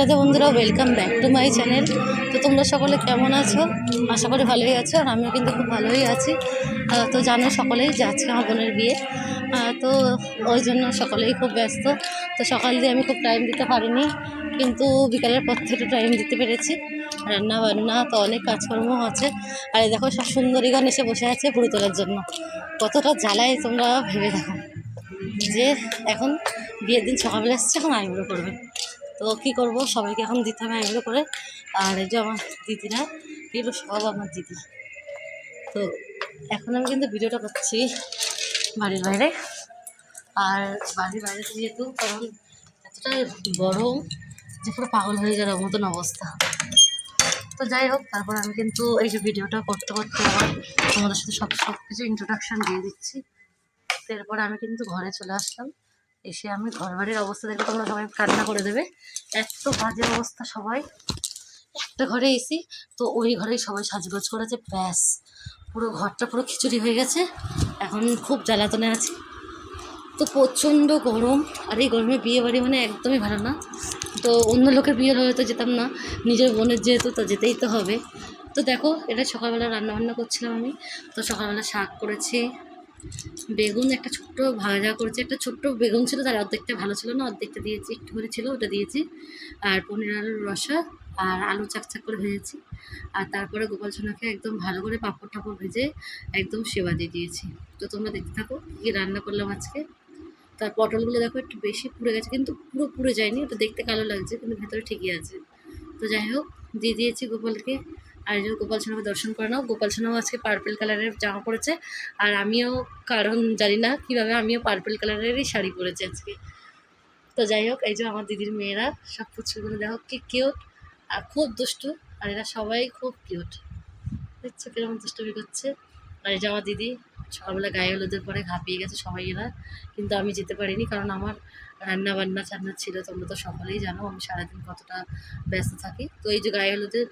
রাধা বন্ধুরা welcome back to my channel তো তোমরা সকলে কেমন আছো? আশা করি ভালোই আছো, আর আমিও কিন্তু খুব ভালোই আছি। তো জানো সকলেই যে আজকে আমার বোনের বিয়ে। তো ওই জন্য সকলেই খুব ব্যস্ত। তো সকাল দিয়ে আমি খুব টাইম দিতে পারিনি, কিন্তু বিকালের পর থেকে টাইম দিতে পেরেছি। রান্না বান্না, তো অনেক কাজকর্ম আছে। আর দেখো, সব সুন্দরীগণ এসে বসে আছে পুরী তোলার জন্য। কতটা জ্বালায় তোমরা ভেবে দেখো। যে এখন বিয়ের দিন সকালবেলা এসছে, এখন আইবুড়ো করবে। তো কী করব? সবাইকে এখন দিতে হবে আইবুড়ো করে। আর এই যে আমার দিদিরা, এগুলো সব আমার দিদি। তো এখন আমি কিন্তু ভিডিওটা করছি বাড়ির বাইরে। আর বাড়ির বাইরে যেহেতু কারণ এতটা গরম, যে পুরো পাগল হয়ে যাওয়ার মতন অবস্থা। তো যাই হোক, তারপর আমি কিন্তু এই যে ভিডিওটা করতে করতে আবার তোমাদের সাথে সব সব কিছু ইন্ট্রোডাকশান দিয়ে দিচ্ছি। এরপর আমি কিন্তু ঘরে চলে আসলাম। এসে আমি ঘর বাড়ির অবস্থা দেখে তোমরা সবাই কান্না করে দেবে। এত বাজে অবস্থা সবাই। একটা ঘরে এসি তো ওই ঘরেই সবাই সাজগোজ করেছে, ব্যাস। পুরো ঘরটা পুরো খিচুড়ি হয়ে গেছে। এখন খুব জ্বালাতনে আছি। তো প্রচণ্ড গরম, আর এই গরমে বিয়ে বাড়ি মানে একদমই ভালো না। তো অন্য লোকের বিয়ে হলে তো যেতাম না। নিজের বোনের যেহেতু, তো যেতেই তো হবে। তো দেখো, এটা সকালবেলা রান্না বান্না করছিলাম আমি। তো সকালবেলা শাক করেছি। বেগুন একটা ছোট্ট ভাজা করেছি। একটা ছোট্ট বেগুন ছিল, তার অর্ধেকটা ভালো ছিল না, অর্ধেকটা দিয়েছি, একটু করে ছিল, ওটা দিয়েছি। আর পনির আলুর রসা আর আলু চাকচাক করে ভেজেছি। আর তারপরে গোপাল সোনাকে একদম ভালো করে পাঁপড় টাপড় ভেজে একদম সেবা দিয়ে দিয়েছি। তো তোমরা দেখতে থাকো কী রান্না করলাম আজকে। তার পটলগুলো দেখো একটু বেশি পুড়ে গেছে, কিন্তু পুরো পুড়ে যায়নি, ওটা দেখতে কালো লাগছে, কিন্তু ভেতরে ঠিকই আছে। তো যাই হোক, দিয়ে দিয়েছি গোপালকে। আর এই গোপাল সোনাকে দর্শন করে নাও। গোপাল সোনাও আজকে পার্পেল কালারের জামা পরেছে। আর আমিও কারণ জানি না কীভাবে আমিও পার্পেল কালারেরই শাড়ি পরেছি আজকে। তো যাই হোক, এই যে আমার দিদির মেয়েরা, সব পুচকুগুলো দেখো কি কিউট আর খুব দুষ্টু। আর এরা সবাই খুব কিউট দেখছ কীরকম দুষ্টুমি করছে? আর এই যে আমার দিদি সকালবেলা গায়ে হলুদের পরে ঘাপিয়ে গেছে সবাই এরা কিন্তু আমি যেতে পারিনি কারণ আমার রান্না বান্না টান্না ছিল, তোমরা তো সকলেই জানো আমি সারাদিন কতটা ব্যস্ত থাকি। তো এই যে গায়ে হলুদের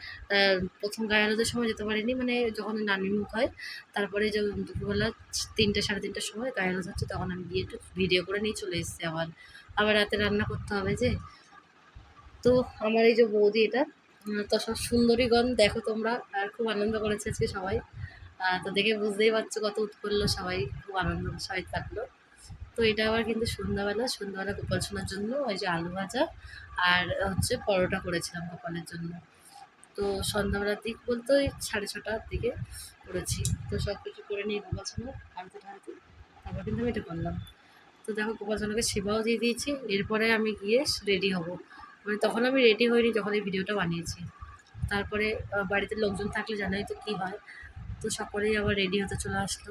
প্রথম গায়ে হলুদের সময় যেতে পারিনি মানে যখন নানির মুখ হয়, তারপরে যে দুপুরবেলা তিনটে সাড়ে তিনটার সময় গায়ে হলুদ হচ্ছে, তখন আমি গিয়ে একটু ভিডিও করে নিয়ে চলে এসেছি আবার। আবার রাতে রান্না করতে হবে যে। তো আমার এই যে বৌদি এটা তো সব সুন্দরীগণ দেখো তোমরা, আর খুব আনন্দ করেছে আজকে সবাই। তো দেখে বুঝতেই পারছ কত উৎফুল্ল সবাই, খুব আনন্দ সবাই থাকল তো এটা আবার কিন্তু সন্ধ্যাবেলা সন্ধ্যাবেলা গোপাল সোনার জন্য ওই যে আলু ভাজা আর হচ্ছে পরোটা করেছিলাম গোপালের জন্য। তো সন্ধ্যাবেলার দিক বলতে ওই সাড়ে ছটার দিকে করেছি। তো সব কিছু করে নিয়ে গোপাল সোনার আনতে টানতে তারপর কিন্তু আমি এটা করলাম। তো দেখো গোপাল সোনাকে সেবাও দিয়ে দিয়েছি, এরপরে আমি গিয়ে রেডি হব। মানে তখন আমি রেডি হইনি যখন এই ভিডিওটা বানিয়েছি। তারপরে বাড়িতে লোকজন থাকলে জানাই তো কী হয়। তো সকলেই আবার রেডি হতে চলে আসলো।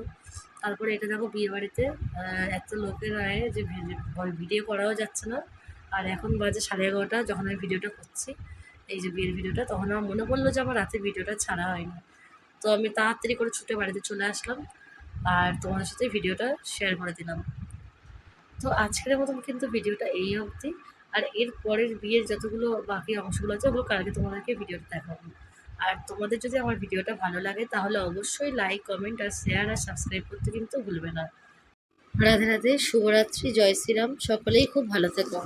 তারপরে এটা দেখো বিয়ে বাড়িতে এত লোকের আয়ে যে ভিডিও করাও যাচ্ছে না। আর এখন বাজে সাড়ে এগারোটা, যখন আমি ভিডিওটা করছি, এই যে বিয়ের ভিডিওটা তখন আমার মনে পড়ল যে আমার রাতে ভিডিওটা ছাড়া হয়নি। তো আমি তাড়াতাড়ি করে ছুটে বাড়িতে চলে আসলাম আর তোমাদের সাথে ভিডিওটা শেয়ার করে দিলাম। তো আজকের মতন কিন্তু ভিডিওটা এই অবধি। আর এর পরের বিয়ের যতগুলো বাকি অংশগুলো আছে, ওগুলো কালকে তোমাদেরকে ভিডিওটা দেখাবো। আর তোমাদের যদি আমার ভিডিওটা ভালো লাগে, তাহলে অবশ্যই লাইক কমেন্ট আর শেয়ার আর সাবস্ক্রাইব করতে কিন্তু ভুলবে না। রাধে রাধে, শুভরাত্রি, জয় শ্রীরাম, সকলেই খুব ভালো থেকো।